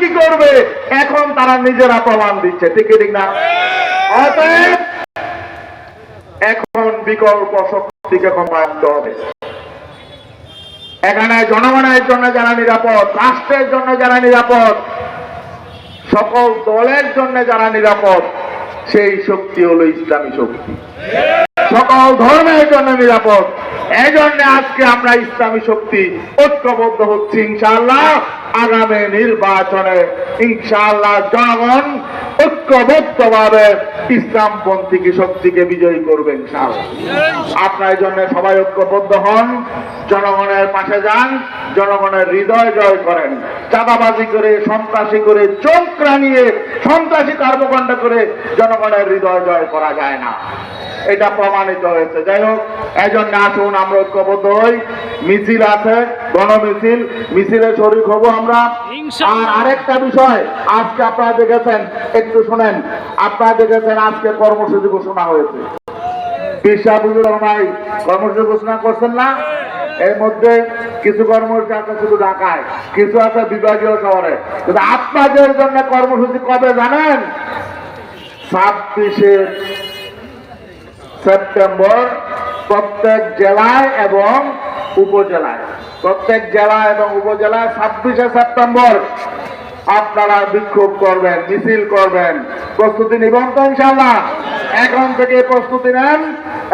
কি করবে? এখন তারা নিজেরা প্রমাণ দিচ্ছে, ঠিক ঠিক না? এখন বিকল্প শক্তিকে কমাতে হবে। এখানে জনগণের জন্য যারা নিরাপদ, রাষ্ট্রের জন্য যারা নিরাপদ, সকল দলের জন্য যারা নিরাপদ, সেই শক্তি হলো ইসলামী শক্তি। সকল ধর্মের জন্য নিরাপদ। এই জন্য আজকে আমরা ইসলামী শক্তি ঐক্যবদ্ধ হচ্ছি, ইনশাআল্লাহ আগামী নির্বাচনে, ইনশাআল্লাহ জনগণ ঐক্যবদ্ধভাবে ইসলামপন্থী শক্তিকে বিজয়ী করবে, ইনশাআল্লাহ। আপনার জন্য সবাই ঐক্যবদ্ধ হন, জনগণের পাশে যান, জনগণের হৃদয় জয় করেন। চাঁদাবাজি করে, সন্ত্রাসী করে চোখরা নিয়ে সন্ত্রাসী কর্মকাণ্ড করে জনগণের হৃদয় জয় করা যায় না। এটা প্রমাণিত হয়েছে। যাই হোক এই জন্য আসুন আমরা ঐক্যবদ্ধ হই। মিছিল আছে গণমিছিল মিছিলে শরীর হব আমরা। আর আরেকটা বিষয় আজকে আপনারা দেখেছেন একটু শুনেন আপনারা দেখেছেন আজকে কর্মসূচি ঘোষণা হয়েছে। কর্মসূচি ঘোষণা করছেন না? এর মধ্যে কিছু কর্মসূচি আছে শুধু ঢাকায় কিছু আছে বিভাগীয় শহরে। কিন্তু আপনাদের জন্য কর্মসূচি কবে জানেন? ছাব্বিশে সেপ্টেম্বর প্রত্যেক জেলায় এবং উপজেলায়। প্রত্যেক জেলা এবং উপজেলায় ছাব্বিশে সেপ্টেম্বর আপনারা বিক্ষোভ করবেন, মিছিল করবেন, প্রস্তুতি নিবেন তো ইনশাল্লাহ এখন থেকে প্রস্তুতি নেন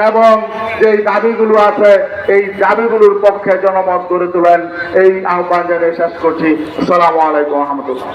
এবং যে দাবিগুলো আছে, এই দাবিগুলোর পক্ষে জনমত গড়ে তোলেন। এই আহ্বান জানিয়ে শেষ করছি। আসসালামু আলাইকুম রহমতুল্লাহ।